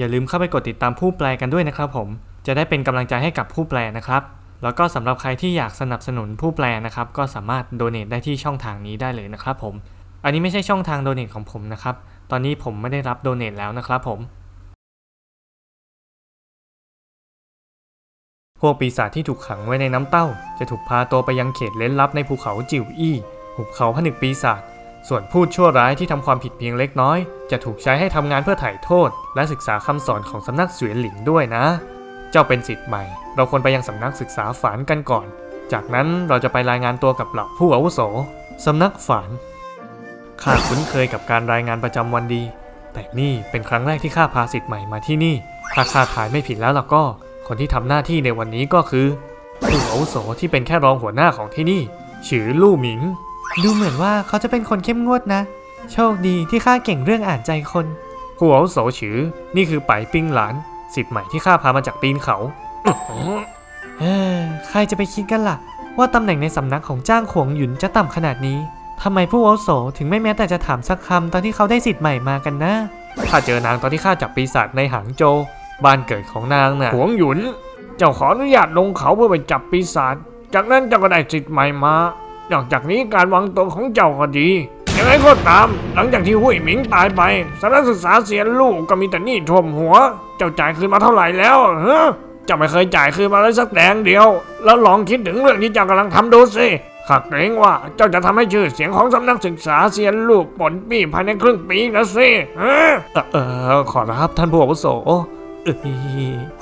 อย่าลืมเข้าไปกดติดตามผู้แปลกันด้วยนะครับผม จะได้เป็นกำลังใจให้กับผู้แปลนะครับ แล้วก็สำหรับใครที่อยากสนับสนุนผู้แปลนะครับ ก็สามารถโดเน a ได้ที่ช่องทางนี้ได้เลยนะครับผม อันนี้ไม่ใช่ช่องทางโดเน a ของผมนะครับ ตอนนี้ผมไม่ได้รับโดเน a แล้วนะครับผม พวกปีศาจที่ถูกขังไว้ในน้ำเต้า จะถูกพาตัวไปยังเขตเล้นลับในภูเขาจิ๋วอี้หุบเขาผนึกปีศาจ ส่วนผู้ชั่วร้ายที่ทำความผิดเพียงเล็กน้อย จะถูกใช้ให้ทำงานเพื่อไถ่โทษ และศึกษาคำสอนของสำนักเสวียนหลินด้วยนะ เจ้าเป็นสิทธิ์ใหม่ เราควรไปยังสำนักศึกษาฝานกันก่อน จากนั้นเราจะไปรายงานตัวกับเหล่าผู้อาวุโสสำนักฝานข้าคุ้นเคยกับการรายงานประจำวันดี แต่นี่เป็นครั้งแรกที่ข้าพาสิทธิ์ใหม่มาที่นี่ ถ้าข้าถ่ายไม่ผิดแล้วล่ะก็ คนที่ทำหน้าที่ในวันนี้ก็คือผู้อาวุโสที่เป็นแค่รองหัวหน้าของที่นี่ฉือลู่หมิง ดูเหมือนว่าเขาจะเป็นคนเข้มงวดนะ โชคดีที่ข้าเก่งเรื่องอ่านใจคนผู้อาวุโสฉือ นี่คือไปปิ้งหลานสิทธิ์ใหม่ที่ข้าพามาจากตีนเขาเออใครจะไปคิดกันล่ะ ว่าตำแหน่งในสำนักของจ้างขวงหยุนจะต่ำขนาดนี้ทำไมผู้อาวุโสถึงไม่แม้แต่จะถามสักคำตอนที่เขาได้สิทธิ์ใหม่มากันนะข้าเจอนางตอนที่ข้าจับปีศาจในหางโจวบ้านเกิดของนางน่ะหวงหยุน เจ้าขออนุญาตลงเขาเพื่อไปจับปีศาจจากนั้นเจ้าก็ได้สิทธิ์ใหม่มา นอกจากนี้การวางตัวของเจ้าก็ดียังไงก็ตาม หลังจากที่หุยหมิงตายไปสำนักศึกษาเสียลูกก็มีแต่หนี้ท่วมหัว เจ้าจ่ายคืนมาเท่าไหร่แล้วฮะเจ้าไม่เคยจ่ายคืนมาเลยสักแดงเดียว แล้วลองคิดถึงเรื่องที่เจ้ากำลังทำดูสิข้าเกรงว่าเจ้าจะทำให้ชื่อเสียงของสำนักศึกษาเสียลูกปนปี้ภายในครึ่งปีนะสิฮะเออเออขอรับท่านผู้อาวุโสเอ้ย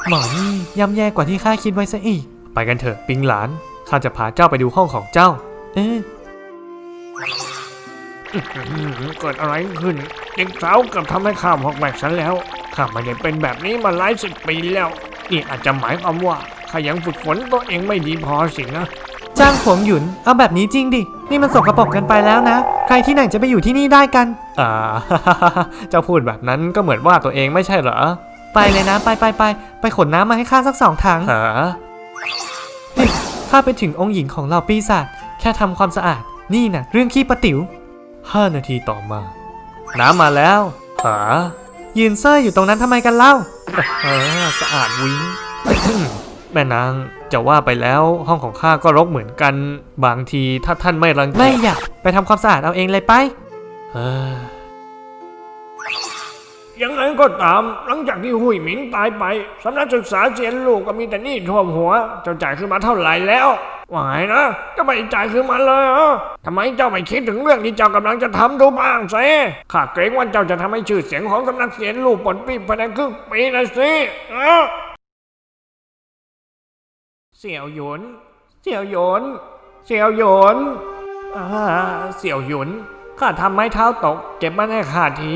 หมอนี่ย่ำแย่กว่าที่ข้าคิดไว้ซะอีก ไปกันเถอะปิงหลานข้าจะพาเจ้าไปดูห้องของเจ้า เอ๊ะอืมเกิดอะไรขึ้นเด็กสาวเกับทำให้ข้ามหอกแบกฉันแล้วข้าไม่ได้เป็นแบบนี้มาหลายสิบปีแล้ว นี่อาจจะหมายความว่าข้ายังฝึกฝนตัวเองไม่ดีพอสินะจ้างขวงหยุนเอาแบบนี้จริงดิ นี่มันสกรปรกกันไปแล้วนะ ใครที่ไหนจะไปอยู่ที่นี่ได้กัน อ่า เจ้าพูดแบบนั้นก็เหมือนว่าตัวเองไม่ใช่เหรอ ไปเลยนะ ไปไปไปไปขนน้ำมาให้ข้าสักสองถังหานี่ข้าไปถึงองค์หญิงของเหล่าปีศาจ แค่ทำความสะอาด นี่นะเรื่องขี้ปะติ๋วห้านาทีต่อมา น้ำมาแล้ว หา ยืนเซ่ออยู่ตรงนั้นทำไมกันเล่าเออสะอาดวิ้งแม่นางจะว่าไปแล้วห้องของข้าก็รกเหมือนกัน บางทีถ้าท่านไม่รังไม่อยากไปทำความสะอาดเอาเองเลยไปเออ ยังไงก็ตาม หลังจากที่หุยหมิงตายไปสำนักศึกษาเสียนลูกก็มีแต่หนี้ท่วมหัว เจ้าจ่ายคืนมาเท่าไหร่แล้วว่าไงนะเจะไม่จ่ายคืนมาเลยเหรอทำไมเจ้าไม่คิดถึงเรื่องที่เจ้ากำลังจะทำดูบ้างสิข้าเกรงว่าเจ้าจะทำให้ชื่อเสียงของสำนักเสียนลูกปนปีภายในครึ่งปีนะสิเสี่ยวหยวนเสี่ยวหยวนเสี่ยวหยวนอ่าเสี่ยวหยวนข้าทำไม้เท้าตก เก็บมันให้ข้าที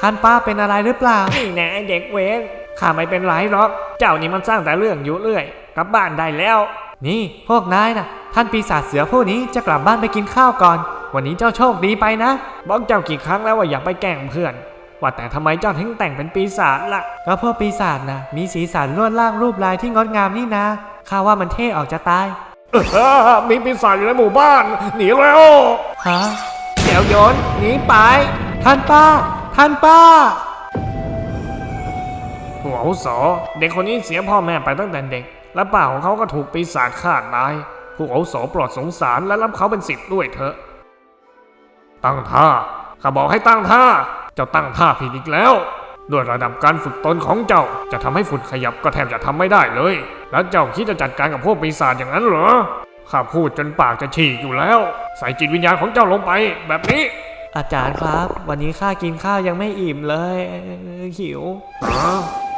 ท่านป้าเป็นอะไรหรือเปล่า นี่แน่ไอเด็กเวรข้าไม่เป็นไรหรอก เจ้านี่มันสร้างแต่เรื่องอยู่เรื่อย กลับบ้านได้แล้ว นี่พวกนายนะท่านปีศาจเสือพวกนี้จะกลับบ้านไปกินข้าวก่อน วันนี้เจ้าโชคดีไปนะ บอกเจ้ากี่ครั้งแล้วว่าอย่าไปแกล้งเพื่อน ว่าแต่ทำไมเจ้าถึงแต่งเป็นปีศาจล่ะ ก็พวกปีศาจนะมีสีสันลวดล่างรูปลายที่งดงามนี่นะ ข้าว่ามันเท่ออกจะตาย เออมีปีศาจอยู่ในหมู่บ้าน หนีแล้วฮะเสี่ยวหยนหนีไป ท่านป้า ท่านป้า ผู้อาวุโสเด็กคนนี้เสียพ่อแม่ไปตั้งแต่เด็ก และป่าของเขาก็ถูกปีศาจฆ่าตาย ผู้อาวุโสโปรดสงสารและรับเขาเป็นสิทธิ์ด้วยเถอะ ตั้งท่าข้าบอกให้ตั้งท่า เจ้าตั้งท่าผิดอีกแล้ว ด้วยระดับการฝึกตนของเจ้าจะทำให้ฝุ่นขยับก็แทบจะทำไม่ได้เลย แล้วเจ้าคิดจะจัดการกับพวกปีศาจอย่างนั้นเหรอ ข้าพูดจนปากจะฉีกอยู่แล้ว ใส่จิตวิญญาณของเจ้าลงไปแบบนี้ อาจารย์ครับ วันนี้ข้ากินข้าวยังไม่อิ่มเลยหิวฮะ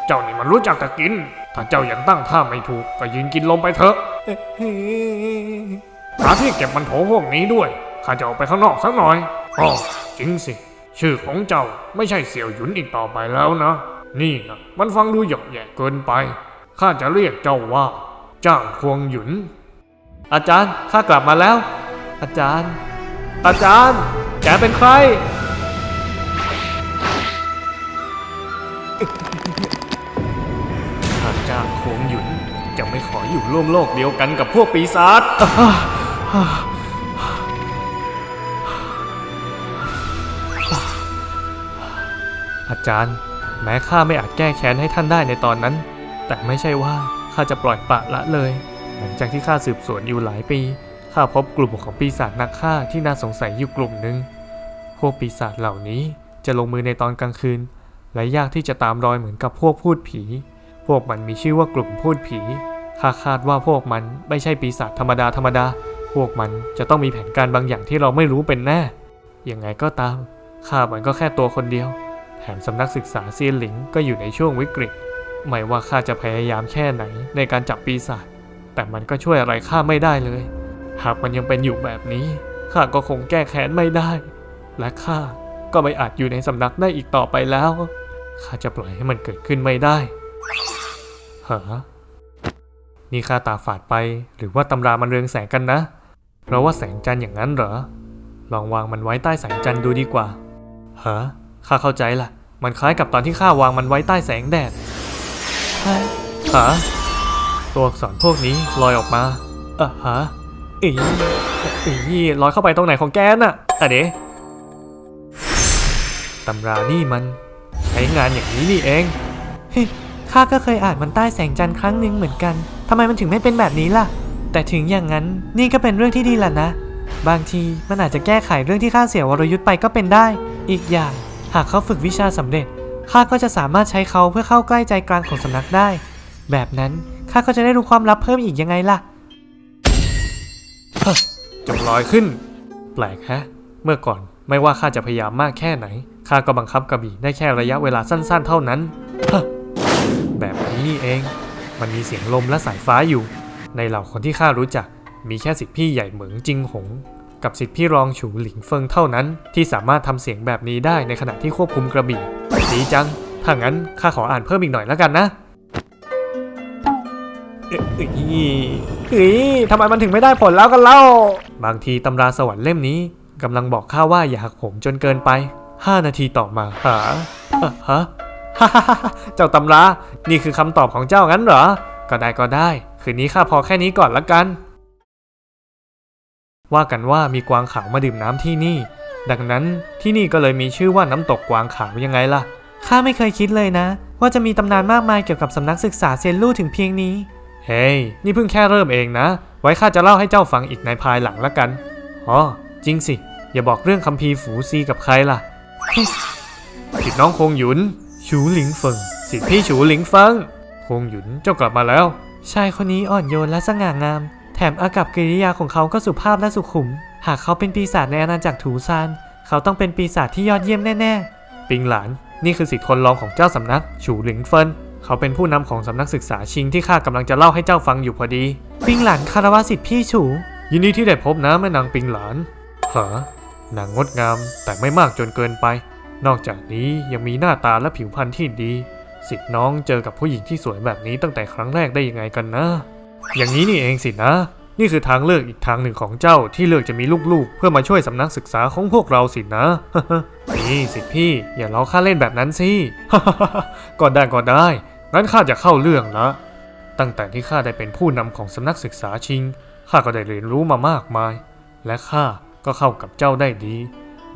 เจ้านี่มันรู้จักแต่กิน ถ้าเจ้ายังตั้งท่าไม่ถูก ก็ยืนกินลมไปเถอะ หาที่เก็บมันโถพวกนี้ด้วย ข้าจะออกไปข้างนอกสักหน่อยอ๋อจริงสิ ชื่อของเจ้าไม่ใช่เสี่ยวหยุนอีกต่อไปแล้วนะ นี่นะมันฟังดูหยอกแย่เกินไป ข้าจะเรียกเจ้าว่า จ้างควงหยุน อาจารย์ข้ากลับมาแล้ว อาจารย์ อาจารย์ แกเป็นใคร ข้าจ้างควงหยุนจะไม่ขออยู่ร่วมโลกเดียวกันกับพวกปีศาจ อาจารย์ แม้ข้าไม่อาจแก้แค้นให้ท่านได้ในตอนนั้น แต่ไม่ใช่ว่าข้าจะปล่อยปละละเลย หลังจากที่ข้าสืบสวนอยู่หลายปี ข้าพบกลุ่มของปีศาจนักฆ่าที่น่าสงสัยอยู่กลุ่มหนึ่ง พวกปีศาจเหล่านี้จะลงมือในตอนกลางคืน และยากที่จะตามรอยเหมือนกับพวกพูดผี พวกมันมีชื่อว่ากลุ่มพูดผี ข้าคาดว่าพวกมันไม่ใช่ปีศาจธรรมดาธรรมดา พวกมันจะต้องมีแผนการบางอย่างที่เราไม่รู้เป็นแน่ ยังไงก็ตาม ข้ามันก็แค่ตัวคนเดียว แถมสำนักศึกษาเซียนหลิงก็อยู่ในช่วงวิกฤต ไม่ว่าข้าจะพยายามแค่ไหนในการจับปีศาจ แต่มันก็ช่วยอะไรข้าไม่ได้เลย หากมันยังเป็นอยู่แบบนี้ข้าก็คงแก้แค้นไม่ได้ และข้าก็ไม่อาจอยู่ในสำนักได้อีกต่อไปแล้วข้าจะปล่อยให้มันเกิดขึ้นไม่ได้เหรอนี่ข้าตาฝาดไปหรือว่าตำรามันเรืองแสงกันนะ เพราะว่าแสงจันทร์อย่างนั้นเหรอ ลองวางมันไว้ใต้แสงจันทร์ดูดีกว่าเหรอข้าเข้าใจละมันคล้ายกับตอนที่ข้าวางมันไว้ใต้แสงแดดฮะฮะตัวอักษรพวกนี้ลอยออกมาอะฮะ อีอีลอยเข้าไปตรงไหนของแกน่ะอะเดะตำรานี่มัน ใช้งานอย่างนี้นี่เองข้าก็เคยอ่านมันใต้แสงจันทร์ครั้งหนึ่งเหมือนกันทำไมมันถึงไม่เป็นแบบนี้ล่ะ แต่ถึงอย่างนั้นนี่ก็เป็นเรื่องที่ดีแหละนะ บางทีมันอาจจะแก้ไขเรื่องที่ข้าเสียวรยุทธ์ไปก็เป็นได้ อีกอย่าง หากเขาฝึกวิชาสำเร็จข้าก็จะสามารถใช้เขาเพื่อเข้าใกล้ใจกลางของสำนักได้ แบบนั้นข้าก็จะได้รู้ความลับเพิ่มอีกยังไงล่ะ จงลอยขึ้น แปลกฮะ เมื่อก่อนไม่ว่าข้าจะพยายามมากแค่ไหนข้าก็บังคับกระบี่ได้แค่ระยะเวลาสั้นๆ เท่านั้นฮแบบนี้นี่เอง มันมีเสียงลมและสายฟ้าอยู่ ในเหล่าคนที่ข้ารู้จัก มีแค่สิทธิพี่ใหญ่เหมิงจิงหง กับสิทธิพี่รองฉูหลิงเฟิงเท่านั้น ที่สามารถทำเสียงแบบนี้ได้ในขณะที่ควบคุมกระบี่ดีจัง ถ้างั้นข้าขออ่านเพิ่มอีกหน่อยแล้วกันนะเอ้ย เฮ้ยทำไมมันถึงไม่ได้ผลแล้วกันเล่า บางทีตำราสวรรค์เล่มนี้กำลังบอกข้าว่าอย่าหักผมจนเกินไป 5 นาทีต่อมาหาฮะฮ่าฮ่าฮ่าเจ้าตำรา นี่คือคำตอบของเจ้างั้นเหรอ ก็ได้ก็ได้ คืนนี้ข้าพอแค่นี้ก่อนละกัน ว่ากันว่ามีกวางขาวมาดื่มน้ำที่นี่ ดังนั้นที่นี่ก็เลยมีชื่อว่าน้ำตกกวางขาวยังไงล่ะ ข้าไม่เคยคิดเลยนะ ว่าจะมีตำนานมากมายเกี่ยวกับสำนักศึกษาเซียนลู่ถึงเพียงนี้ เฮ้ย นี่เพิ่งแค่เริ่มเองนะ ไว้ข้าจะเล่าให้เจ้าฟังอีกในภายหลังละกัน อ๋อ จริงสิ อย่าบอกเรื่องคัมภีร์ฝูซีกับใครล่ะสิทธิน้องคงหยุน ชูหลิงเฟิง สิทธิพี่ชูหลิงเฟิง คงหยุนเจ้ากลับมาแล้ว ชายคนนี้อ่อนโยนและสง่างาม แถมอากับกิริยาของเขาก็สุภาพและสุขุม หากเขาเป็นปีศาจในอาณาจักรถูซาน เขาต้องเป็นปีศาจที่ยอดเยี่ยมแน่ๆ ปิงหลาน นี่คือสิทธิ์คนรองของเจ้าสำนักฉูหลิงเฟิน เขาเป็นผู้นำของสำนักศึกษาชิงที่ข้ากำลังจะเล่าให้เจ้าฟังอยู่พอดี ปิงหลานคารวะสิทธิพี่ฉู ยินดีที่ได้พบนะแม่นางปิงหลานเหรอนางงดงามแต่ไม่มากจนเกินไป นอกจากนี้ยังมีหน้าตาและผิวพรรณที่ดี สิทธิ์น้องเจอกับผู้หญิงที่สวยแบบนี้ตั้งแต่ครั้งแรกได้ยังไงกันนะ อย่างนี้นี่เองสินะ นี่คือทางเลือกอีกทางหนึ่งของเจ้าที่เลือกจะมีลูกๆ เพื่อมาช่วยสำนักศึกษาของพวกเราสินะ นี่สิทธิพี่อย่าล้อข้าเล่นแบบนั้นสิก็ได้ก็ได้ งั้นข้าจะเข้าเรื่องละ ตั้งแต่ที่ข้าได้เป็นผู้นำของสำนักศึกษาชิง ข้าก็ได้เรียนรู้มามากมาย และข้าก็เข้ากับเจ้าได้ดี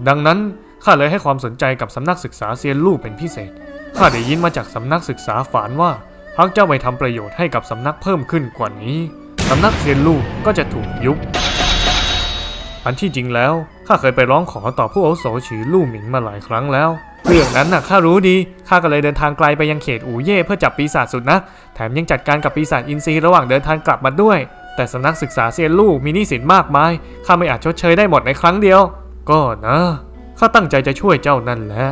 ดังนั้นข้าเลยให้ความสนใจกับสำนักศึกษาเซียนลู่เป็นพิเศษ ข้าได้ยินมาจากสำนักศึกษาฝานว่าหากเจ้าไม่ทำประโยชน์ให้กับสำนักเพิ่มขึ้นกว่านี้ สำนักเซียนลู่ก็จะถูกยุบ อันที่จริงแล้วข้าเคยไปร้องขอต่อผู้อาวุโสฉีลู่หมิงมาหลายครั้งแล้ว เรื่องนั้นน่ะข้ารู้ดีข้าก็เลยเดินทางไกลไปยังเขตอู่เย่เพื่อจับปีศาจสุดนะ แถมยังจัดการกับปีศาจอินทรีระหว่างเดินทางกลับมาด้วย แต่สำนักศึกษาเซียนลู่มีหนี้สินมากมายข้าไม่อาจชดเชยได้หมดในครั้งเดียว ก็นะข้าตั้งใจจะช่วยเจ้านั่นแหละ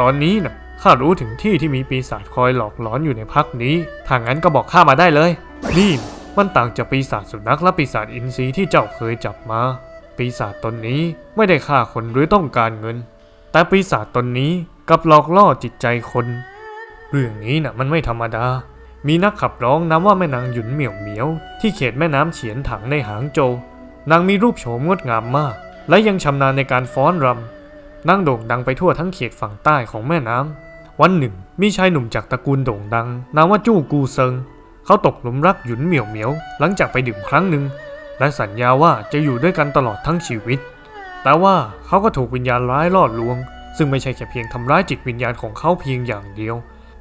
ตอนนี้น่ะข้ารู้ถึงที่ที่มีปีศาจคอยหลอกหลอนอยู่ในพักนี้ถ้างั้นก็บอกข้ามาได้เลย นี่มันต่างจากปีศาจสุนัขและปีศาจอินทรีที่เจ้าเคยจับมา ปีศาจตนนี้ไม่ได้ฆ่าคนหรือต้องการเงิน แต่ปีศาจตนนี้กลับหลอกล่อจิตใจคน เรื่องนี้น่ะมันไม่ธรรมดา มีนักขับร้องนามว่าแม่นางหยุนเหมียวเหมียว ที่เขตแม่น้ำเฉียนถังในหางโจวนางมีรูปโฉมงดงามมาก และยังชำนาญในการฟ้อนรำนางโด่งดังไปทั่วทั้งเขตฝั่งใต้ของแม่น้ำวันหนึ่ง มีชายหนุ่มจากตระกูลโด่งดัง นามว่าจู้กูเซิง เขาตกหลุมรักหยุนเหมียวเหมียว หลังจากไปดื่มครั้งหนึ่ง และสัญญาว่าจะอยู่ด้วยกันตลอดทั้งชีวิต แต่ว่าเขาก็ถูกวิญญาณร้ายล่อลวง ซึ่งไม่ใช่แค่เพียงทำร้ายจิตวิญญาณของเขาเพียงอย่างเดียว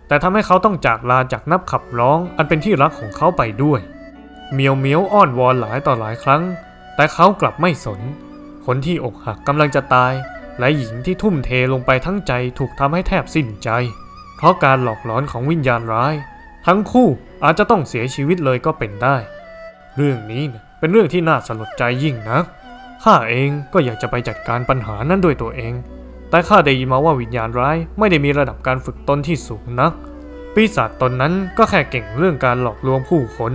แต่ทำให้เขาต้องจากลาจากนับขับร้อง อันเป็นที่รักของเขาไปด้วยเมียวเมียวอ้อนวอนหลายต่อหลายครั้ง แต่เขากลับไม่สน คนที่อกหักกำลังจะตาย และหญิงที่ทุ่มเทลงไปทั้งใจถูกทำให้แทบสิ้นใจ เพราะการหลอกหลอนของวิญญาณร้าย ทั้งคู่อาจจะต้องเสียชีวิตเลยก็เป็นได้ เรื่องนี้นะ เป็นเรื่องที่น่าสลดใจยิ่งนักข้าเองก็อยากจะไปจัดการปัญหานั้นด้วยตัวเอง แต่ข้าได้ยินมาว่าวิญญาณร้ายไม่ได้มีระดับการฝึกตนที่สูงนัก ปีศาจตนนั้นก็แค่เก่งเรื่องการหลอกลวงผู้คน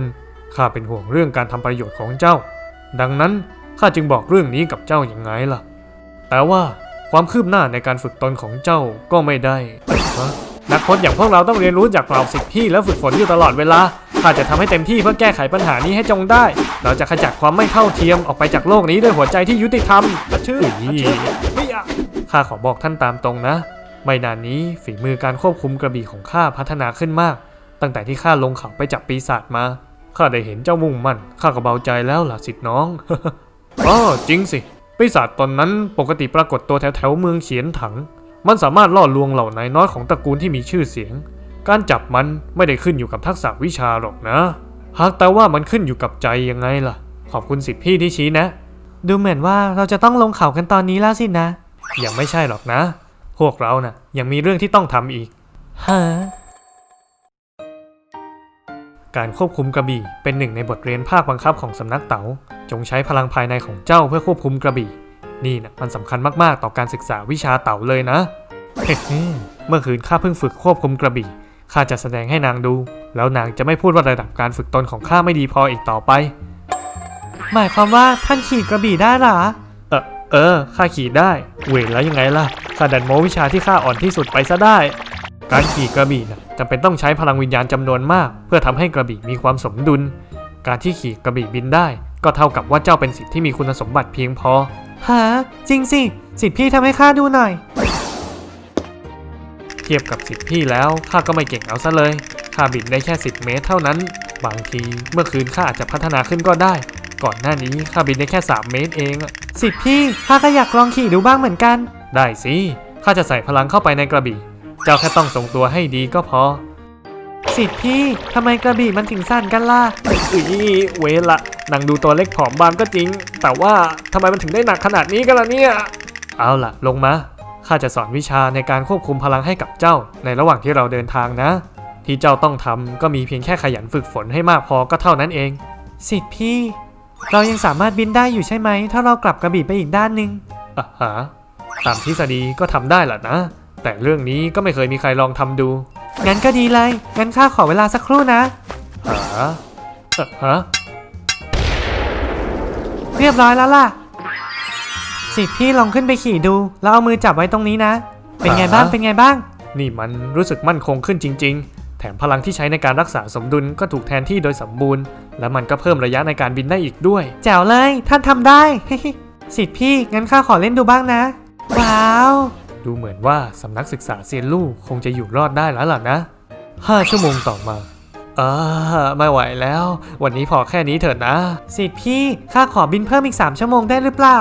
ข้าเป็นห่วงเรื่องการทำประโยชน์ของเจ้า ดังนั้นข้าจึงบอกเรื่องนี้กับเจ้าอย่างไงล่ะ แต่ว่าความคืบหน้าในการฝึกตนของเจ้าก็ไม่ได้ นักพจน์อย่างพวกเราต้องเรียนรู้จากเหล่าสิทธิพี่และฝึกฝนอยู่ตลอดเวลาข้าจะทำให้เต็มที่เพื่อแก้ไขปัญหานี้ให้จงได้ เราจะขจัดความไม่เท่าเทียมออกไปจากโลกนี้ด้วยหัวใจที่ยุติธรรมอะชื่ออะชื่อไม่อยากข้าขอบอกท่านตามตรงนะ ไม่นานนี้ฝีมือการควบคุมกระบี่ของข้าพัฒนาขึ้นมาก ตั้งแต่ที่ข้าลงเขาไปจับปีศาจมา ข้าได้เห็นเจ้ามุ่งมั่น ข้าก็เบาใจแล้วล่ะสิทธิ์น้องอ๋อจริงสิปีศาจตนนั้นปกติปรากฏตัวแถวแถวๆเมืองเฉียนถัง มันสามารถล่อลวงเหล่านายน้อยของตระกูลที่มีชื่อเสียง การจับมันไม่ได้ขึ้นอยู่กับทักษะวิชาหรอกนะ หากแต่ว่ามันขึ้นอยู่กับใจยังไงล่ะ ขอบคุณสิทธิ์พี่ที่ชี้แนะ ดูเหมือนว่าเราจะต้องลงเขากันตอนนี้แล้วสินะ ยังไม่ใช่หรอกนะ พวกเรานะ่ะยังมีเรื่องที่ต้องทำอีกฮะการควบคุมกระบี่เป็นหนึ่งในบทเรียนภาคบังคับของสำนักเต๋า จงใช้พลังภายในของเจ้าเพื่อควบคุมกระบี่ นี่นะมันสำคัญมากๆ ต่อการศึกษาวิชาเต๋าเลยนะ เมื่อคืนข้าเพิ่งฝึกควบคุมกระบี่ข้าจะแสดงให้นางดู แล้วนางจะไม่พูดว่าระดับการฝึกตนของข้าไม่ดีพออีกต่อไป หมายความว่าท่านขี่กระบี่ได้หรอ เออเออข้าขี่ได้ เวรแล้วยังไงล่ะข้าดันโมวิชาที่ข้าอ่อนที่สุดไปซะได้ การขี่กระบี่นะจำเป็นต้องใช้พลังวิญญาณจำนวนมาก เพื่อทำให้กระบี่มีความสมดุล การที่ขี่กระบี่บินได้ ก็เท่ากับว่าเจ้าเป็นสิทธิ์ที่มีคุณสมบัติเพียงพอ ฮะจริงสิสิทธิ์พี่ทำให้ข้าดูหน่อย เทียบกับสิทธิ์พี่แล้วข้าก็ไม่เก่งเอาซะเลยข้าบินได้แค่ 10 เมตรเท่านั้น บางทีเมื่อคืนข้าอาจจะพัฒนาขึ้นก็ได้ ก่อนหน้านี้ข้าบินได้แค่ 3 เมตรเองอะสิทธิ์พี่ข้าก็อยากลองขี่ดูบ้างเหมือนกัน ได้สิข้าจะใส่พลังเข้าไปในกระบี่ เจ้าแค่ต้องทรงตัวให้ดีก็พอ สิทธิ์พี่ทำไมกระบี่มันถึงสั่นกันล่ะอุ้ยเวละ นางดูตัวเล็กผอมบางก็จริง แต่ว่าทำไมมันถึงได้หนักขนาดนี้กันล่ะเนี่ย เอาล่ะ ลงมา ข้าจะสอนวิชาในการควบคุมพลังให้กับเจ้า ในระหว่างที่เราเดินทางนะ ที่เจ้าต้องทำก็มีเพียงแค่ขยันฝึกฝนให้มากพอก็เท่านั้นเอง สิทธิ์พี่ เรายังสามารถบินได้อยู่ใช่ไหม ถ้าเรากลับกระบี่ไปอีกด้านหนึ่งอะฮะตามทฤษฎีก็ทำได้แหละนะ แต่เรื่องนี้ก็ไม่เคยมีใครลองทำดู งั้นก็ดีเลย งั้นข้าขอเวลาสักครู่นะหาอะฮะ เรียบร้อยแล้วล่ะ สิทธิ์พี่ลองขึ้นไปขี่ดู แล้วเอามือจับไว้ตรงนี้นะ เป็นไงบ้าง เป็นไงบ้าง นี่มันรู้สึกมั่นคงขึ้นจริง ๆ แถมพลังที่ใช้ในการรักษาสมดุลก็ถูกแทนที่โดยสมบูรณ์ และมันก็เพิ่มระยะในการบินได้อีกด้วย แจ๋วเลย ท่านทำได้ สิทธิ์พี่ งั้นข้าขอเล่นดูบ้างนะ ว้าว ดูเหมือนว่าสำนักศึกษาเซียนลู่คงจะอยู่รอดได้แล้วล่ะนะห้าชั่วโมงต่อมา อ่าไม่ไหวแล้ว วันนี้พอแค่นี้เถอะนะ สิทธิ์พี่ข้าขอบินเพิ่มอีก 3 ชั่วโมงได้หรือเปล่า